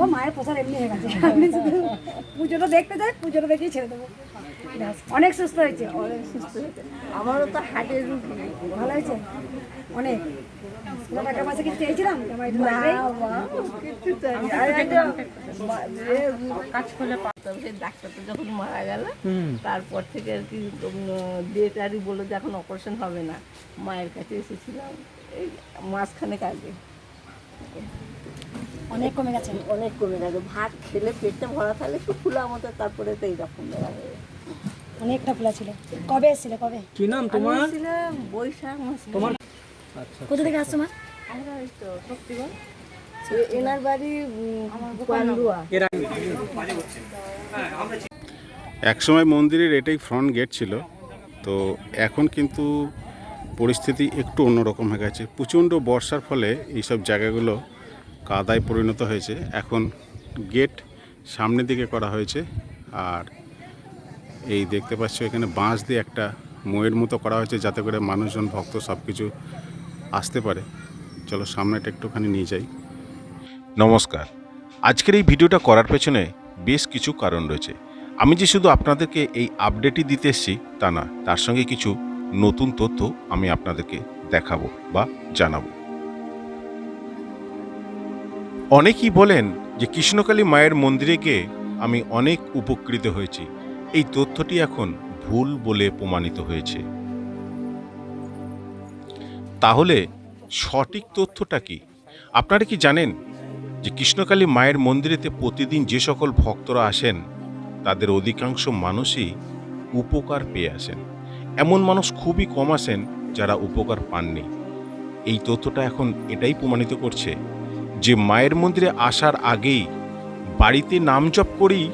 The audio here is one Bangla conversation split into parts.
ও মায়ের প্রসাদ এমনি হয়ে গেছে। আমি শুধু পুজোটা দেখতে যাই পুজোটা দেখেই ছেড়ে দেবো। অনেক সুস্থ হয়েছে। অনেক সুস্থ হয়েছে। আমারও তো হার্টের রুগী ভালো হয়েছে? অনেক। টাকা পয়সা কিছু চেয়েছিলাম? কাজ করলে পারতাম সেই ডাক্তারটা যখন মারা গেল তারপর থেকে আর কি ডেট আরই বলল যে এখন অপারেশন হবে না। মায়ের কাছে এসেছিলাম। এই মাঝখানেক আগে। অনেক কমে গেছে। অনেক কমে গেছে। ভাত খেলে পেটটা ভরা থাকলে একটু ফুলা মতো তারপরে তো এইরকম অনেকটা ফুলা ছিল। কবে এসেছিলে কবে? কি নাম তোমার? ছিলাম বৈশাখ মাসে। তোমার? আচ্ছা কোথা থেকে আসছো মা? আমরা ওই তো শক্তিগঞ্জ। এনার বাড়ি পান্ডুয়া। একসময় মন্দিরের এটাই ফ্রন্ট গেট ছিল তো এখন কিন্তু পরিস্থিতি একটু অন্যরকম হয়ে গেছে। প্রচণ্ড বর্ষার ফলে এইসব জায়গাগুলো কাদায় পরিণত হয়েছে। এখন গেট সামনের দিকে করা হয়েছে আর এই দেখতে পাচ্ছ এখানে বাঁশ দিয়ে একটা ময়ের মতো করা হয়েছে যাতে করে মানুষজন, ভক্ত সব কিছু আসতে পারে। চলো সামনেটা একটুখানি নিয়ে যাই। নমস্কার। আজকের এই ভিডিওটা করার পেছনে বেশ কিছু কারণ রয়েছে। আমি যে শুধু আপনাদেরকে এই আপডেটই দিতে এসেছি তা না, তার সঙ্গে কিছু নতুন তথ্য আমি আপনাদেরকে দেখাবো বা জানাব। অনেকেই বলেন যে কৃষ্ণকালী মায়ের মন্দিরে গিয়ে আমি অনেক উপকৃত হয়েছি। এই তথ্যটি এখন ভুল বলে প্রমাণিত হয়েছে। তাহলে সঠিক তথ্যটা কি? আপনারা কি জানেন যে কৃষ্ণকালী মায়ের মন্দিরেতে প্রতিদিন যে সকল ভক্তরা আসেন, তাদের অধিকাংশ মানুষই উপকার পেয়ে আসেন। এমন মানুষ খুবই কম আসেন যারা উপকার পাননি। এই তথ্যটা এখন এটাই প্রমাণিত করছে যে মায়ের মন্দিরে আসার আগেই বাড়িতে নাম জপ করেই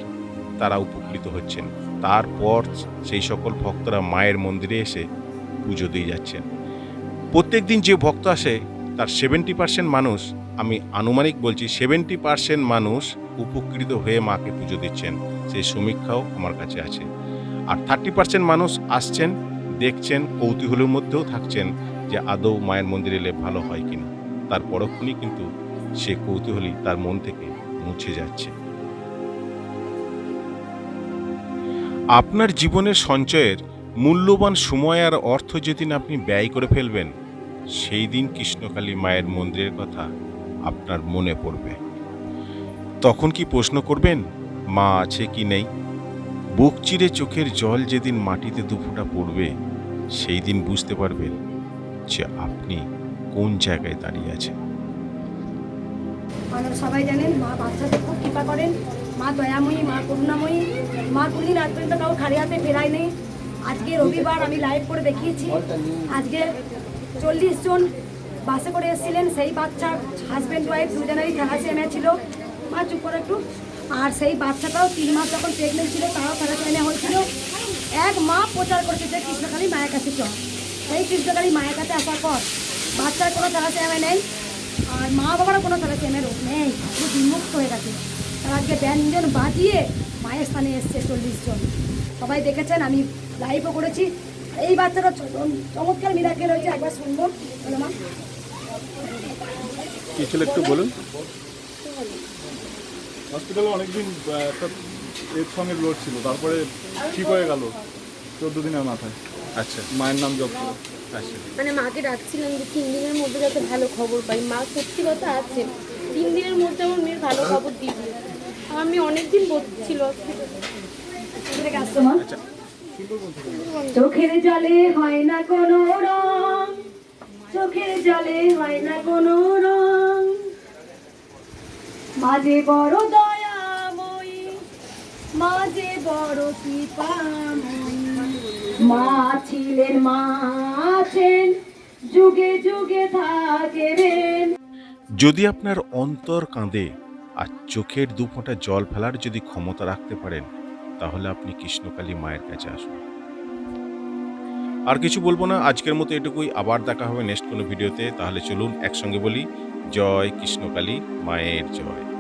তারা উপকৃত হচ্ছেন। তারপর সেই সকল ভক্তরা মায়ের মন্দিরে এসে পুজো দিয়ে যাচ্ছেন। প্রত্যেক দিন যে ভক্ত আসে, তার সেভেন্টি পার্সেন্ট মানুষ, আমি আনুমানিক বলছি সেভেন্টি পার্সেন্ট মানুষ উপকৃত হয়ে মাকে পুজো দিচ্ছেন। সেই সমীক্ষাও আমার কাছে আছে। আর থার্টি পার্সেন্ট মানুষ আসছেন, দেখছেন, কৌতূহলের মধ্যেও থাকছেন যে আদৌ মায়ের মন্দিরে এলে ভালো হয় কিনা। তার পরক্ষণই কিন্তু সে কৌতূহলী তার মন থেকে মুছে যাচ্ছে। আপনার জীবনের সঞ্চয়ের মূল্যবান সময় আর অর্থ যেদিন আপনি ব্যয় করে ফেলবেন, সেই দিন কৃষ্ণকালী মায়ের মন্দিরের কথা আপনার মনে পড়বে। তখন কি প্রশ্ন করবেন, মা আছে কি নেই? বুক চিরে চোখের জল যেদিন মাটিতে দুফোঁটা পড়বে, সেই দিন বুঝতে পারবেন যে আপনি কোন জায়গায় দাঁড়িয়ে আছেন। আপনারা সবাই জানেন, মা বাচ্চাদের খুব কৃপা করেন। মা দয়াময়ী, মা করুণাময়ী। মা কোনদিন আজ পর্যন্ত কাউ খালি হাতে ফেরায় নেই। আজকে রবিবার আমি লাইভ করে দেখিয়েছি। আজকে চল্লিশ জন বাসে করে এসেছিলেন। সেই বাচ্চা হাজব্যান্ড ওয়াইফ দুজনেরই থ্যালাসেমিয়া ছিল। মা, চুপ করে একটু। আর সেই বাচ্চাটাও তিন মাস যখন প্রেগনেন্ট ছিল তারাও থ্যালাসেমিয়া হয়েছিল। এক মা প্রচার করেছে যে কৃষ্ণকালী মায়ের কাছে চল। সেই কৃষ্ণকালী মায়ের কাছে আসার পর বাচ্চার কোনো থ্যালাসেমিয়া নেই। আর মা বাবারও কোনো থ্যালাসেমিয়া রোগ নেই পুরো বিমুক্ত হয়ে গেছে। তারা আজকে ব্যঞ্জন বাজিয়ে মায়ের স্থানে এসছে চল্লিশ জন। সবাই দেখেছেন আমি লাইভও করেছি। এই বাচ্চাটা চমৎকার মিরাকেল হয়েছে একবার শুনব। বলো মা। কি একটু বলুন? হসপিটালে অনেকদিন একটা এর সঙ্গে লোড ছিল তারপরে ঠিক হয়ে গেল চোদ্দ দিনের মাথায়। আচ্ছা। মায়ের নাম জপ মানে মাকে ডাকছিলাম যে তিন দিনের মধ্যে যাতে ভালো খবর পাই। মা সত্যি কথা আছে তিন দিনের মধ্যে আমার মেয়ের ভালো খবর দিয়ে দিয়েছে। আমার মেয়ে অনেকদিন বসছিল আসছো মা চোখের জলে হয় না কোনো রং। চোখের জলে হয় না কোনো রং। মাঝে বড় দয়াময়ী মাঝে বড় কৃপাময়ী। মা ছিলেন মা। আছেন, যুগে যুগে যদি আপনার অন্তর কাঁদে আর চোখের দুফোঁটা জল ফেলার যদি ক্ষমতা রাখতে পারেন, তাহলে আপনি কৃষ্ণকালী মায়ের কাছে আসুন। আর কিছু বলব না, আজকের মতো এটুকুই। আবার দেখা হবে নেক্সট কোনো ভিডিওতে। তাহলে চলুন একসঙ্গে বলি, জয় কৃষ্ণকালী মায়ের জয়।